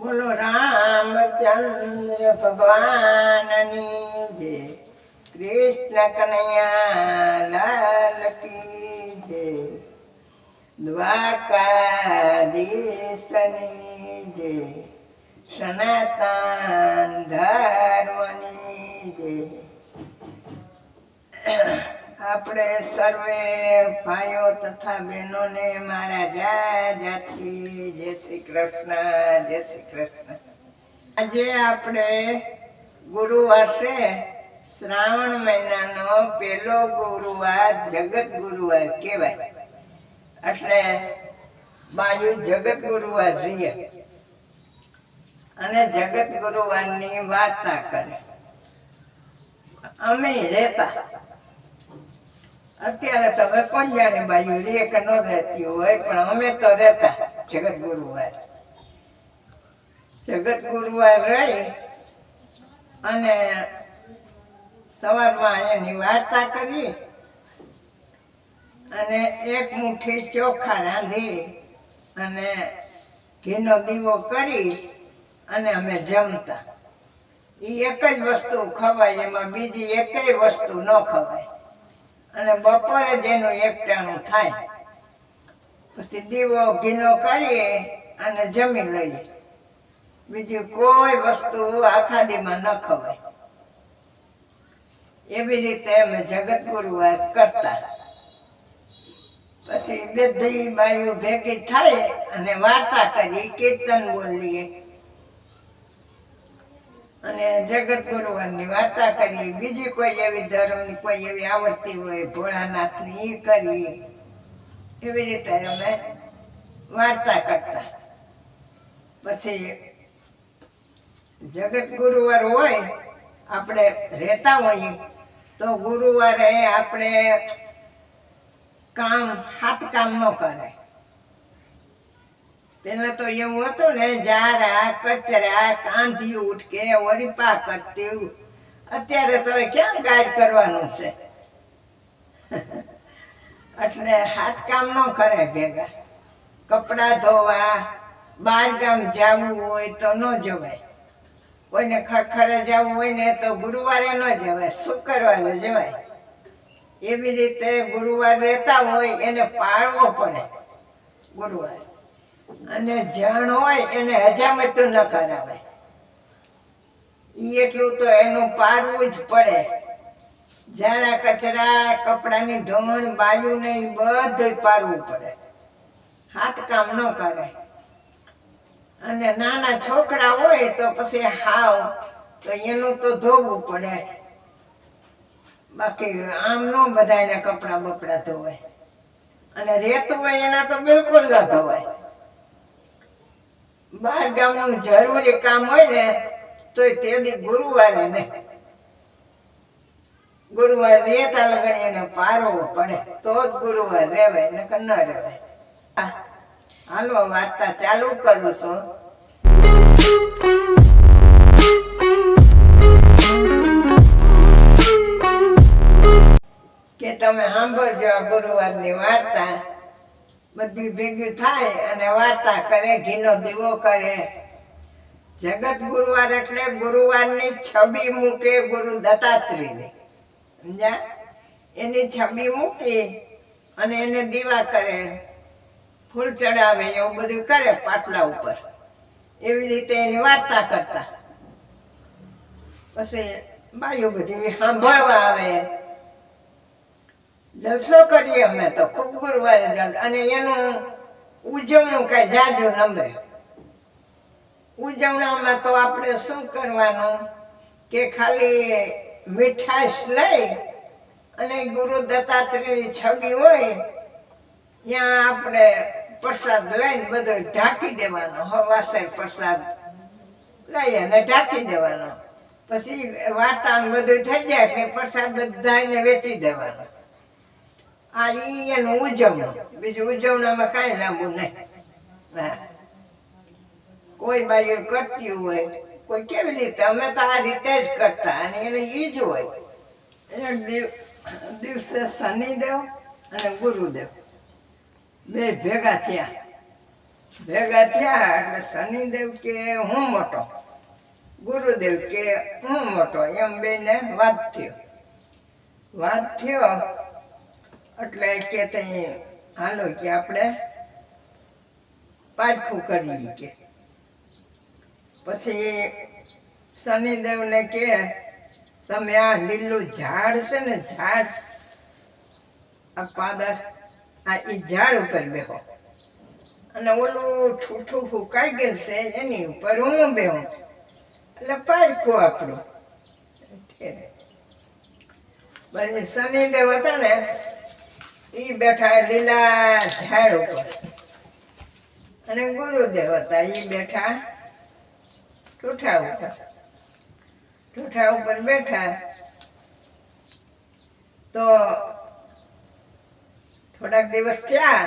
બોલો રામચંદ્ર ભગવાનની જય કૃષ્ણ કનૈયા લાલ કી જય દ્વારકાધીશની જય સનાતન ધર્મની જય. આપણે સર્વે ભાઈઓ તથા બહેનોને મારા જાજાથી જય શ્રી કૃષ્ણ, જય શ્રી કૃષ્ણ. આજે આપણે ગુરુવાર છે, શ્રાવણ મહિનાનો પહેલો ગુરુવાર જગત ગુરુવાર કહેવાય. એટલે બાયુ જગત ગુરુવાર રહીએ. અને જગત ગુરુવારની વાર્તા કરે. અમે રહેતા અત્યારે તમે કોણ જાણે બાજુ રે કે ન રહેતી હોય, પણ અમે તો રહેતા જગત ગુરુવાર. જગત ગુરુવાર રહી અને સવારમાં એની વાર્તા કરી અને એક મુઠ્ઠી ચોખા રાંધી અને ઘીનો દીવો કરી અને અમે જમતા. એ એક જ વસ્તુ ખવાય, એમાં બીજી એકેય વસ્તુ ન ખવાય. અને બપોરે જેનું એકટાણું થાય. પછી દીવો ઘીનો કરીએ અને જમી લઈએ. બીજી કોઈ વસ્તુ આખા દીમાં ન ખવાય. એવી રીતે અમે જગતગુરુ કરતા. પછી બધી બાયું ભેગી થાય અને વાર્તા કરી કીર્તન બોલીએ. અને જગત ગુરુવારની વાર્તા કરીએ બીજી કોઈ એવી ધર્મની કોઈ એવી આવડતી હોય, ભોળાનાથની એ કરીએ એવી રીતે અમે વાર્તા કરતા. પછી જગત ગુરુવાર હોય, આપણે રહેતા હોઈએ, તો ગુરુવારે આપણે કામ હાથ કામ ન કરાય પેલા તો એવું હતું ને, જારા, કચરા, કાંધી ઉઠકે ઓરીપા કરતી અત્યારે તો ક્યાં ગાઈડ કરવાનું છે? એટલે હાથ કામ ન કરે ભેગા. કપડાં ધોવા બાર ગામ જવું હોય તો ન જવાય. કોઈને ખરખરે જવું હોય ને તો ગુરુવારે ન જવાય. શુક્રવારે જવાય? એવી રીતે ગુરુવાર રહેતા હોય એને પાળવો પડે ગુરુવાર. અને જણ હોય એને હજામતું ન કરાવે. એટલું તો એનું પારવું જ પડે. જાણા કચરા, કપડાની ધોણ, બાયુ ને એ બધું પારવું પડે. હાથ કામ ન કરે. અને નાના છોકરા હોય તો પછી હાવ, તો એનું તો ધોવું પડે. બાકી આમ નો બધાને કપડા બપડા ધોવાય. અને રેતું હોય એના તો બિલકુલ ન ધોવાય. બાર ગામનું જરૂરી કામ હોય ને તો તે દી ગુરુવારે ને. ગુરુવાર રહેતા લગણ એને પારવો પડે, તો જ ગુરુવાર રેવાય નકર ન રહેવાય. હાલો વાર્તા ચાલુ કરું છું. કે તમે સાંભળજો આ ગુરુવારની વાર્તા. બધી ભેગી થાય અને વાર્તા કરે, ઘીનો દીવો કરે. જગત ગુરુવાર એટલે ગુરુવારની છબી મૂકે ગુરુ દત્તાત્રેયની. સમજ્યા? એની છબી મૂકી અને એને દીવા કરે, ફૂલ ચડાવે, એવું બધું કરે પાટલા ઉપર. એવી રીતે એની વાર્તા કરતા. પછી બાયું બધી સાંભળવા આવે. જલસો કરીએ અમે તો, ખૂબ ગુરુવારે જલ અને એનું ઉજવણું કઈ જાજુ નંબરે ઉજવણામાં તો આપણે શું કરવાનું કે ખાલી મીઠાશ લઈ અને ગુરુ દત્તાત્રેયની છબી હોય, ત્યાં આપણે પ્રસાદ લઈને બધો ઢાંકી દેવાનો. હવાસે પ્રસાદ લઈ અને ઢાંકી દેવાનો. પછી વાર્તા બધું થઈ જાય એટલે પ્રસાદ બધાને વેચી દેવાનો. આ ઈ એનું ઉજવણું. બીજું ઉજવણામાં કાંઈ લાંબુ નહીં. કોઈ બાઈ કરતી હોય, કોઈ કેવી રીતે? અમે તો આ રીતે જ કરતા અને એને ઈ જ હોય. એક દિવ- દિવસે શનિદેવ અને ગુરુદેવ. બે ભેગા થયા. ભેગા થયા એટલે શનિદેવ કે હું મોટો? ગુરુદેવ કે હું મોટો? એમ બેને વાત થયો. વાત થયો એટલે કે તઈ, હાલો કે આપણે પારખું કરીએ કે. પછી શનિદેવને કે, તમે આ લીલું ઝાડ છે ને, ઝાડ આ પાદર, આ એ ઝાડ ઉપર બેહો. અને ઓલું ઠૂઠું ફૂકાઈ ગયેલ છે, એની ઉપર હું બેહો. એટલે પારખું આપણું. પછી શનિદેવ હતા ને ઈ બેઠા લીલા ઝાડ ઉપર. અને ગુરુદેવ હતા, ઈ બેઠા ઠૂઠા ઉપર. ઠૂઠા ઉપર બેઠા તો થોડાક દિવસ થયા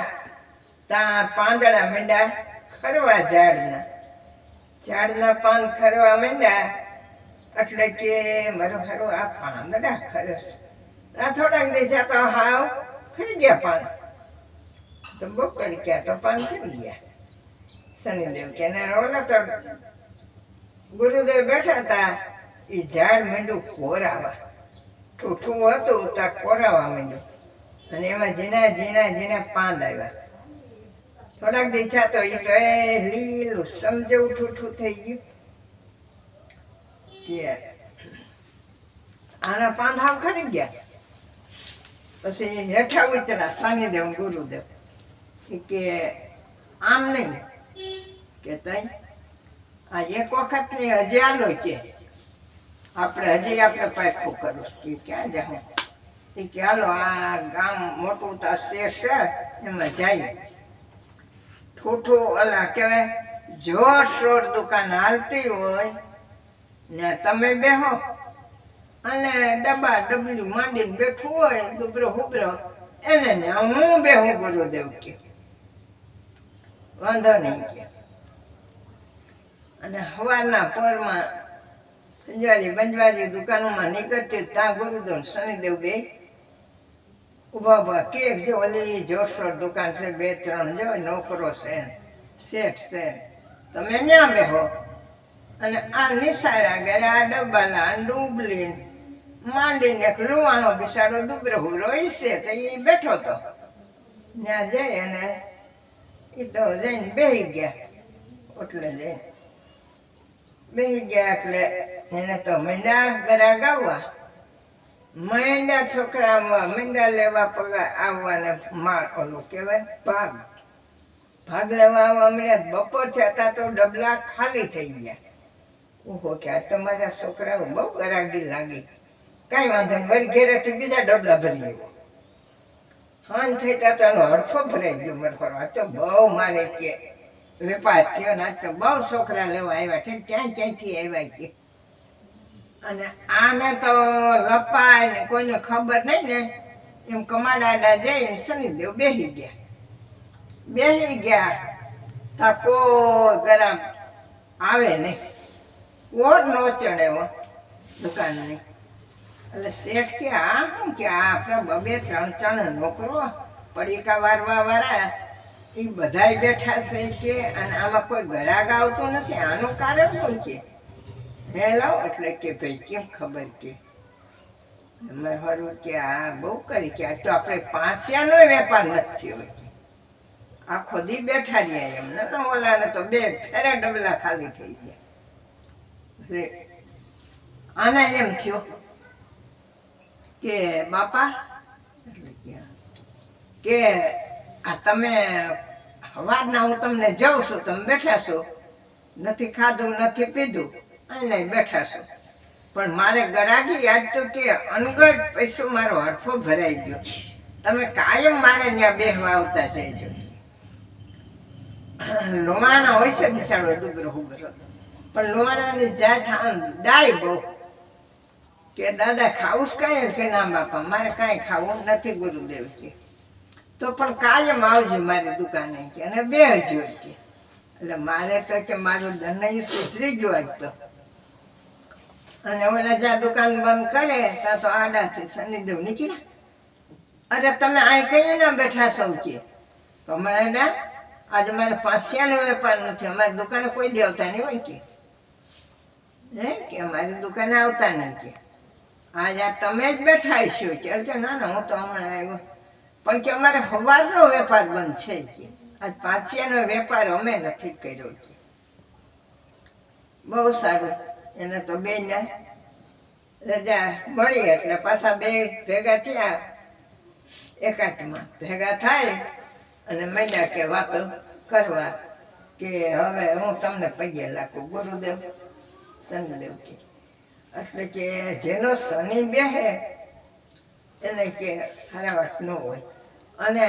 ત્યાં પાંદડા મીંડા ખરવા ઝાડના. ઝાડના પાન ખરવા માંડ્યા એટલે કે મારો હારો આ પાંદડા ખરસ આ થોડાક દિવસ તો હાવ ખરી ગયા પાન તો બહુ કરી ગયા તો પાન ખરી ગયા. શનિદેવ કે ઓલા તો ગુરુદેવ બેઠા હતા. એ ઝાડ મીંડું કોરાવા. ઠૂઠું હતું તો કોરાવા મીંડું. અને એમાં ઝીણા ઝીણા ઝીણા પાંદ આવ્યા. થોડાક દેખ્યા તો એ તો એ લીલું સમજવું ઠૂઠું થઈ ગયું. કે આના પાંદ હાવ ખરી ગયા? પછી હેઠા ઉતરા શનિદેવ ગુરુદેવ. કે, આમ નહીં. કે તઈ? આ એક વખત નહીં હજી આલો કે, આપણે હજી આપણે પાયખું કરવું કે જાઉં? એ કે, હાલો, આ ગામ મોટું તો શેર છે, એમાં જઈએ. ઠૂઠું ઓલા કહેવાય જોર શોર દુકાન હાલતી હોય ને તમે બેહો. અને ડબ્બા ડબલું માંડીને બેઠું હોય, દુબરો હુબરો, એને ને હું બેહું ગુરુદેવ કે. વાંધો નહીં કે. અને સવારના પોરમાં સંજવાજી બંજવાજી દુકાનોમાં નીકળતી ત્યાં ગુરુદેવ શનિદેવ બે ઊભા ઊભા કે જો ઓલી જોરસોર દુકાન છે, બે ત્રણ જો નોકરો છે, શેઠ છે. તમે ન્યા બેહો. અને આ નિશાળા ગયા આ ડબ્બાના ડૂબલી માંડીને એક લુવાણો બિસાડો, દુબરો રોઈ છે તો એ બેઠો તો. ત્યાં જઈ અને એ તો જઈને બેહી ગયા. એટલે જઈને બેહી ગયા એટલે એને તો મીંડા ગરા ગાવા. મીંડા છોકરા આવવા મીંડા લેવા પગાર આવવાને માં ઓલું કહેવાય, ભાગ. ભાગ લેવા આવવા મળ્યા બપોર થયા તા તો ડબલા ખાલી થઈ ગયા. ઓહો, કે આ તમારા છોકરાઓ બહુ ગરાગી લાગી. કાંઈ વાંધો નહીં. વળી ઘેરેથી બીજા ડબલા ભરી આવ્યો હાન થઈ તા તો એનો હડફો ભરાઈ ગયો મરફરો આ તો બહુ મારે કે વેપાર થયો ને આજ તો બહુ છોકરા લેવા આવ્યા છે ક્યાં ક્યાંયથી આવ્યા કે? અને આને તો લપાય ને કોઈને ખબર નહીં ને. એમ કમાડાડા જઈને શનિદેવ બેસી ગયા. બેસી ગયા. તા કોઈ ગરામ આવે નહીં ઓર નો ચડે હો દુકાનની. એટલે શેઠ કે આ શું કે, આ આપણા બબે ત્રણ ત્રણ નોકરો, પડીકા વારવા વાળા, એ બધાય બેઠા છે કે, અને આમાં કોઈ ગરાગ આવતું નથી, આનું કારણ શું કે? મેં લાવ, એટલે કે, ભાઈ, કેમ ખબર કે? કે આ બહુ કરી કે, આ તો આપણે પાંચિયાનો વેપાર નથી કે. આખો દી બેઠા રહ્યા એમ, ને ઓલાને તો બે ફેરા ડબલા ખાલી થઈ ગયા. આને એમ થયો. કે, બાપા, કે, આ તમે સવારના હું તમને જાઉં છું, તમે બેઠા છો. નથી ખાધું, નથી પીધું, અને બેઠા છો. પણ મારે ગરાગી યાદ તો કે અનગઢ પૈસો મારો હડફો ભરાઈ ગયો. તમે કાયમ મારે ત્યાં બેહવા આવતા જઈજો લોમાણા હોય છે બિસાડો દુબરો, હુબરો. પણ લોમાણાની જાત આમ ડાય બહુ. કે, દાદા, ખાવું જ કાંઈ કે ના બાપા? મારે કાંઈ ખાવું નથી ગુરુદેવ કે તો પણ કાયમ આવજો મારી દુકાને કે, અને બે હજુ કે. એટલે મારે તો કે મારું ધનય સુધરી ગયો આજ તો. અને ઓલા જ્યાં દુકાન બંધ કરે, ત્યાં તો આડાથી શનિદેવ નીકળ્યા. અરે, તમે અહીં કઈ ના બેઠા સૌ કે, હમણાં ના આજે મારે પાસિયાનો વેપાર નથી, અમારી દુકાને કોઈ દેવતા નહીં હોય કે. હે, કે અમારી દુકાને આવતા નહીં આજ આ તમે જ બેઠા છો. કે ના ના, હું તો હમણાં આવ્યો. પણ કે અમારે સવારનો વેપાર બંધ છે કે. આજ પાછિયાનો વેપાર અમે નથી કર્યો કે. બહુ સારું. એને તો બે ને રજા મળી એટલે પાછા બે ભેગા થયા. એકાંતમાં ભેગા થાય અને મળ્યા કે વાતો કરવા કે હવે હું તમને પગે લાગું. ગુરુદેવ શનિદેવ કે. એટલે કે જેનો શનિ બેહે, એને કે હરાવટ ન હોય. અને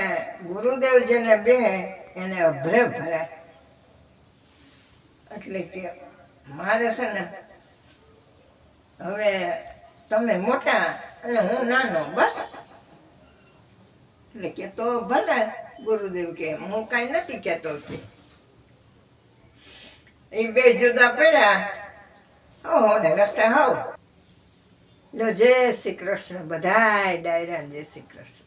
ગુરુદેવ જેને બેહે, એને અભ્રે ભરાય એટલે કે મારે છે ને, હવે તમે મોટા અને હું નાનો, બસ. એટલે કે તો ભલે, ગુરુદેવ કે, હું કાંઈ નથી કહેતો એ બે જુદા પડ્યા હો ને રસ્તે હોવ જય શ્રી કૃષ્ણ. બધાય ડાયરા જય શ્રી કૃષ્ણ.